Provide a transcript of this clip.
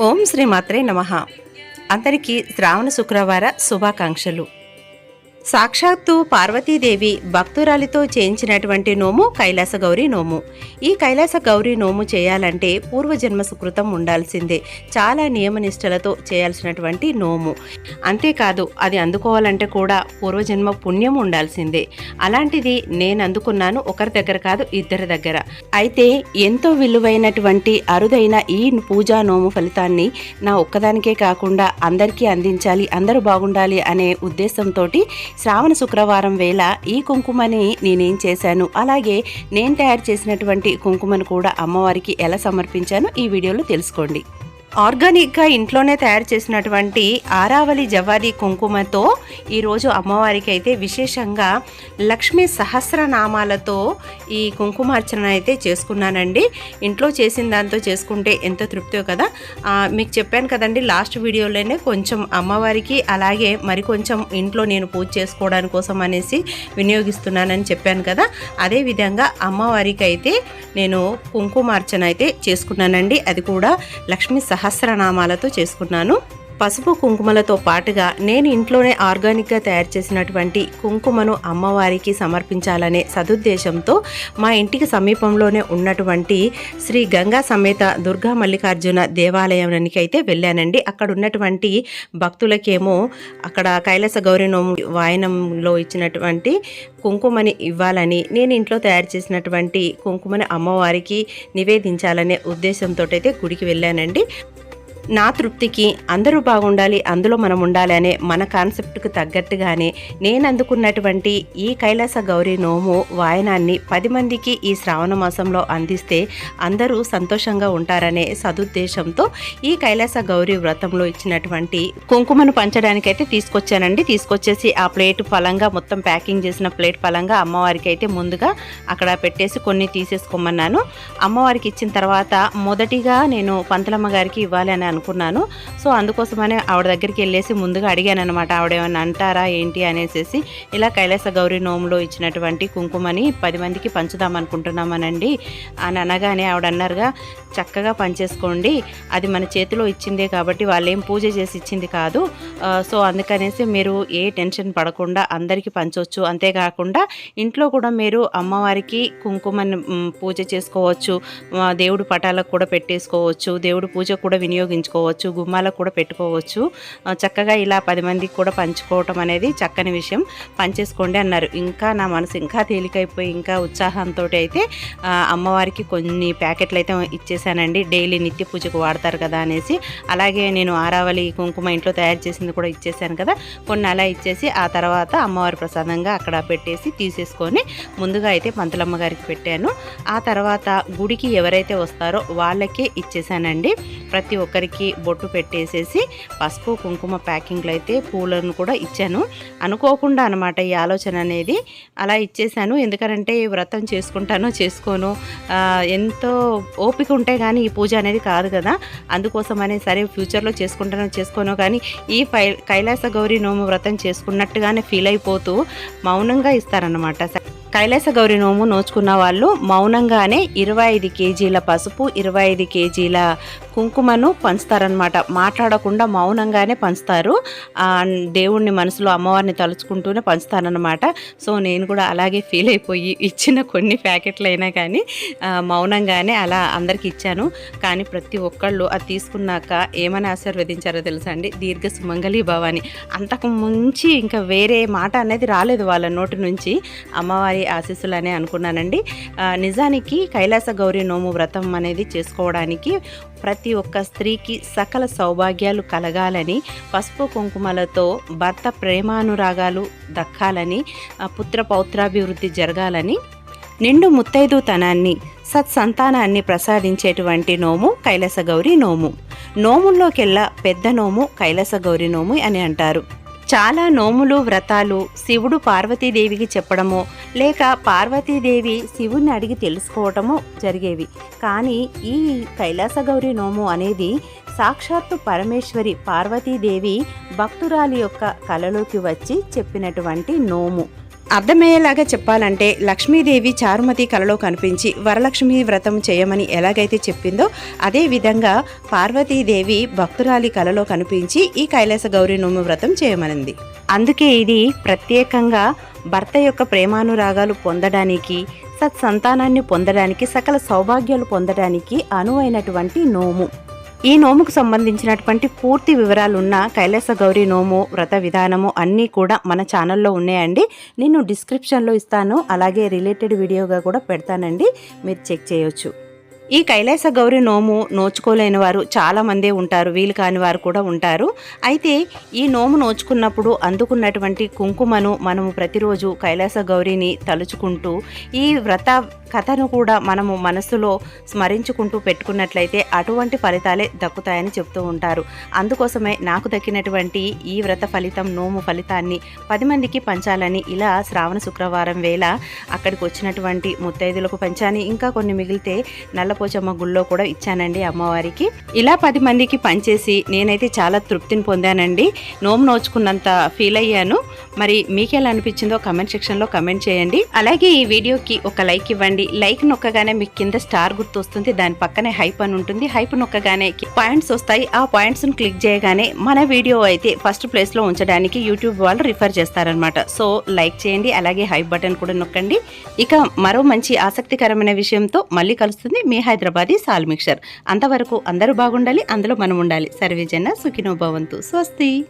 ఓం శ్రీ మాత్రే నమ. అందరికీ శ్రావణ శుక్రవార శుభాకాంక్షలు. సాక్షాత్తు పార్వతీదేవి భక్తురాలితో చేయించినటువంటి నోము కైలాస గౌరి నోము. ఈ కైలాస గౌరి నోము చేయాలంటే పూర్వజన్మ సుకృతం ఉండాల్సిందే. చాలా నియమనిష్టలతో చేయాల్సినటువంటి నోము. అంతేకాదు అది అందుకోవాలంటే కూడా పూర్వజన్మ పుణ్యం ఉండాల్సిందే. అలాంటిది నేను అందుకున్నాను ఒకరి దగ్గర కాదు ఇద్దరి దగ్గర. అయితే ఎంతో విలువైనటువంటి అరుదైన ఈ పూజా నోము ఫలితాన్ని నా ఒక్కదానికే కాకుండా అందరికీ అందించాలి అందరూ బాగుండాలి అనే ఉద్దేశంతో శ్రావణ శుక్రవారం వేళ ఈ కుంకుమని నేనేం చేశాను? అలాగే నేను తయారు చేసినటువంటి కుంకుమను కూడా అమ్మవారికి ఎలా సమర్పించానో ఈ వీడియోలో తెలుసుకోండి. ఆర్గానిక్గా ఇంట్లోనే తయారు చేసినటువంటి ఆరావళి జవాది కుంకుమతో ఈరోజు అమ్మవారికి అయితే విశేషంగా లక్ష్మీ సహస్రనామాలతో ఈ కుంకుమార్చన అయితే చేసుకున్నానండి. ఇంట్లో చేసిన దాంతో చేసుకుంటే ఎంత తృప్తో కదా. మీకు చెప్పాను కదండి లాస్ట్ వీడియోలోనే కొంచెం అమ్మవారికి అలాగే మరి కొంచెం ఇంట్లో నేను పూజ చేసుకోవడానికి కోసం అనేసి వినియోగిస్తున్నానని చెప్పాను కదా. అదే విధంగా అమ్మవారికి అయితే నేను కుంకుమార్చన అయితే చేసుకున్నానండి. అది కూడా లక్ష్మీ సహస్రనామాలతో చేసుకున్నాను. పసుపు కుంకుమలతో పాటుగా నేను ఇంట్లోనే ఆర్గానిక్గా తయారు చేసినటువంటి కుంకుమను అమ్మవారికి సమర్పించాలనే సదుద్దేశంతో మా ఇంటికి సమీపంలోనే ఉన్నటువంటి శ్రీ గంగా సమేత దుర్గా మల్లికార్జున దేవాలయానికి అయితే వెళ్ళానండి. అక్కడ ఉన్నటువంటి భక్తులకేమో అక్కడ కైలాస గౌరీ వాయనంలో ఇచ్చినటువంటి కుంకుమని ఇవ్వాలని నేను ఇంట్లో తయారు చేసినటువంటి కుంకుమని అమ్మవారికి నివేదించాలనే ఉద్దేశంతో అయితే గుడికి వెళ్ళానండి. నా తృప్తికి అందరూ బాగుండాలి అందులో మనం ఉండాలి అనే మన కాన్సెప్ట్కు తగ్గట్టుగానే నేను అందుకున్నటువంటి ఈ కైలాస గౌరీ నోము వాయనాన్ని పది మందికి ఈ శ్రావణ మాసంలో అందిస్తే అందరూ సంతోషంగా ఉంటారనే సదుద్దేశంతో ఈ కైలాస గౌరీ వ్రతంలో ఇచ్చినటువంటి కుంకుమను పంచడానికైతే తీసుకొచ్చానండి. తీసుకొచ్చేసి ఆ ప్లేట్ పలంగా మొత్తం ప్యాకింగ్ చేసిన ప్లేట్ పలంగా అమ్మవారికి అయితే ముందుగా అక్కడ పెట్టేసి కొన్ని తీసేసుకోమన్నాను. అమ్మవారికి ఇచ్చిన తర్వాత మొదటిగా నేను పంతలమ్మ గారికి ఇవ్వాలి అని అనుకున్నాను. సో అందుకోసమనే ఆవిడ దగ్గరికి వెళ్ళేసి ముందుగా అడిగాను అనమాట ఆవిడ ఏమన్నా అంటారా ఏంటి? అనేసి ఇలా కైలాస గౌరీ నోములో ఇచ్చినటువంటి కుంకుమని పది మందికి పంచుదాం అనుకుంటున్నామనండి అని అనగానే ఆవిడ అన్నారుగా చక్కగా పంచేసుకోండి. అది మన చేతిలో ఇచ్చిందే కాబట్టి వాళ్ళు ఏం పూజ చేసి ఇచ్చింది కాదు. సో అందుకనేసి మీరు ఏ టెన్షన్ పడకుండా అందరికీ పంచవచ్చు అంతేకాకుండా ఇంట్లో కూడా మీరు అమ్మవారికి కుంకుమని పూజ చేసుకోవచ్చు. దేవుడు పటాలకు కూడా పెట్టేసుకోవచ్చు. దేవుడు పూజ కూడా వినియోగించుకోవచ్చు గుమ్మాలకు కూడా పెట్టుకోవచ్చు. చక్కగా ఇలా పది మందికి కూడా పంచుకోవటం అనేది చక్కని విషయం. పంచేసుకోండి అన్నారు. ఇంకా నా మనసు ఇంకా తేలికైపోయి ఇంకా ఉత్సాహంతో అయితే అమ్మవారికి కొన్ని ప్యాకెట్లు అయితే ఇచ్చేసానండి. డైలీ నిత్య పూజకు వాడతారు కదా అనేసి. అలాగే నేను ఆరావళి కుంకుమ ఇంట్లో తయారు చేసింది కూడా ఇచ్చేసాను కదా. కొన్ని అలా ఇచ్చేసి ఆ తర్వాత అమ్మవారి ప్రసాదంగా అక్కడ పెట్టేసి తీసేసుకొని ముందుగా అయితే పంతులమ్మ గారికి పెట్టాను. ఆ తర్వాత గుడికి ఎవరైతే వస్తారో వాళ్ళకే ఇచ్చేసానండి. ప్రతి ఒక్కరికి బొట్టు పెట్టేసేసి పసుపు కుంకుమ ప్యాకింగ్లు అయితే పూలను కూడా ఇచ్చాను. అనుకోకుండా అనమాట ఈ ఆలోచన అనేది అలా ఇచ్చేసాను. ఎందుకంటే ఈ వ్రతం చేసుకుంటానో చేసుకోను ఎంతో ఓపిక ఉంటే కానీ ఈ పూజ అనేది కాదు కదా. అందుకోసం అనే సరే ఫ్యూచర్లో చేసుకుంటానో చేసుకోనో కానీ ఈ ఫై కైలాస గౌరీ నోము వ్రతం చేసుకున్నట్టుగానే ఫీల్ అయిపోతూ మౌనంగా ఇస్తారనమాట కైలాస గౌరి నోము నోచుకున్న వాళ్ళు మౌనంగానే ఇరవై ఐదు కేజీల పసుపు ఇరవై ఐదు కేజీల కుంకుమను పంచుతారనమాట మాట్లాడకుండా మౌనంగానే పంచుతారు. దేవుణ్ణి మనసులో అమ్మవారిని తలుచుకుంటూనే పంచుతారనమాట సో నేను కూడా అలాగే ఫీల్ అయిపోయి ఇచ్చిన కొన్ని ప్యాకెట్లు అయినా కానీ మౌనంగానే అలా అందరికి ఇచ్చాను. కానీ ప్రతి ఒక్కళ్ళు అది తీసుకున్నాక ఏమని ఆశీర్వదించారో తెలుసా అండి? దీర్ఘ సుమంగళి భవాని. అంతకు మించి ఇంకా వేరే మాట అనేది రాలేదు వాళ్ళ నోటి నుంచి. అమ్మవారి ఆశీస్సులు అనే అనుకున్నానండి నిజానికి కైలాస గౌరి నోము వ్రతం అనేది చేసుకోవడానికి ప్రతి ఒక్క స్త్రీకి సకల సౌభాగ్యాలు కలగాలని పసుపు కుంకుమలతో భర్త ప్రేమానురాగాలు దక్కాలని ఆ, పుత్ర పౌత్రాభివృద్ధి జరగాలని నిండు ముత్తైదుతనాన్ని సత్సంతానాన్ని ప్రసాదించేటువంటి నోము కైలాస గౌరి నోము. నోముల్లోకెల్లా పెద్ద నోము కైలాస గౌరి నోము అని అంటారు. చాలా నోములు వ్రతాలు శివుడు పార్వతీదేవికి చెప్పడమో లేక పార్వతీదేవి శివుని అడిగి తెలుసుకోవటమో జరిగేవి. కానీ ఈ కైలాస గౌరి నోము అనేది సాక్షాత్తు పరమేశ్వరి పార్వతీదేవి భక్తురాలి యొక్క కలలోకి వచ్చి చెప్పినటువంటి నోము. అర్థమయ్యేలాగా చెప్పాలంటే లక్ష్మీదేవి చారుమతి కలలో కనిపించి వరలక్ష్మి వ్రతం చేయమని ఎలాగైతే చెప్పిందో అదే విధంగా పార్వతీదేవి భక్తురాలి కలలో కనిపించి ఈ కైలాస గౌరీ నోము వ్రతం చేయమనింది. అందుకే ఇది ప్రత్యేకంగా భర్త యొక్క ప్రేమానురాగాలు పొందడానికి సత్సంతానాన్ని పొందడానికి సకల సౌభాగ్యాలు పొందడానికి అనువైనటువంటి నోము. ఈ నోముకు సంబంధించినటువంటి పూర్తి వివరాలున్న కైలాస గౌరి నోము వ్రత విధానము అన్నీ కూడా మన ఛానల్లో ఉన్నాయండి. నేను డిస్క్రిప్షన్లో ఇస్తాను. అలాగే రిలేటెడ్ వీడియోగా కూడా పెడతానండి. మీరు చెక్ చేయొచ్చు. ఈ కైలాస గౌరి నోము నోచుకోలేని వారు చాలా మందే ఉంటారు. వీలు కాని వారు కూడా ఉంటారు. అయితే ఈ నోము నోచుకున్నప్పుడు అందుకున్నటువంటి కుంకుమను మనము ప్రతిరోజు కైలాస గౌరిని తలుచుకుంటూ ఈ వ్రత కథను కూడా మనము మనసులో స్మరించుకుంటూ పెట్టుకున్నట్లయితే అటువంటి ఫలితాలే దక్కుతాయని చెప్తూ ఉంటారు. అందుకోసమే నాకు దక్కినటువంటి ఈ వ్రత ఫలితం నోము ఫలితాన్ని పది మందికి పంచాలని ఇలా శ్రావణ శుక్రవారం వేళ అక్కడికి వచ్చినటువంటి ముత్తైదులకు పంచాని. ఇంకా కొన్ని మిగిలితే నల్లపోచమ్మ గుళ్ళో కూడా ఇచ్చానండి అమ్మవారికి. ఇలా పది మందికి పంచేసి నేనైతే చాలా తృప్తిని పొందానండి. నోము నోచుకున్నంత ఫీల్ అయ్యాను. మరి మీకెలా అనిపించిందో కమెంట్ సెక్షన్లో కమెంట్ చేయండి. అలాగే ఈ వీడియోకి ఒక లైక్ ఇవ్వండి. లైక్ నొక్కగానే మీకు కింద స్టార్ గుర్తు వస్తుంది దాని పక్కనే హైప్ అని ఉంటుంది. హైప్ నొక్కగానే పాయింట్స్ వస్తాయి. ఆ పాయింట్స్ క్లిక్ చేయగానే మన వీడియో అయితే ఫస్ట్ ప్లేస్లో ఉంచడానికి యూట్యూబ్ వాళ్ళు రిఫర్ చేస్తారనమాట సో లైక్ చేయండి అలాగే హైప్ బటన్ కూడా నొక్కండి. ఇక మరో మంచి ఆసక్తికరమైన విషయంతో మళ్ళీ కలుస్తుంది మీ హైదరాబాదీ సాల్ మిక్చర్. అంతవరకు అందరూ బాగుండాలి అందులో మనం ఉండాలి. సర్వేజన సుఖినో భవంతు. స్వస్తి!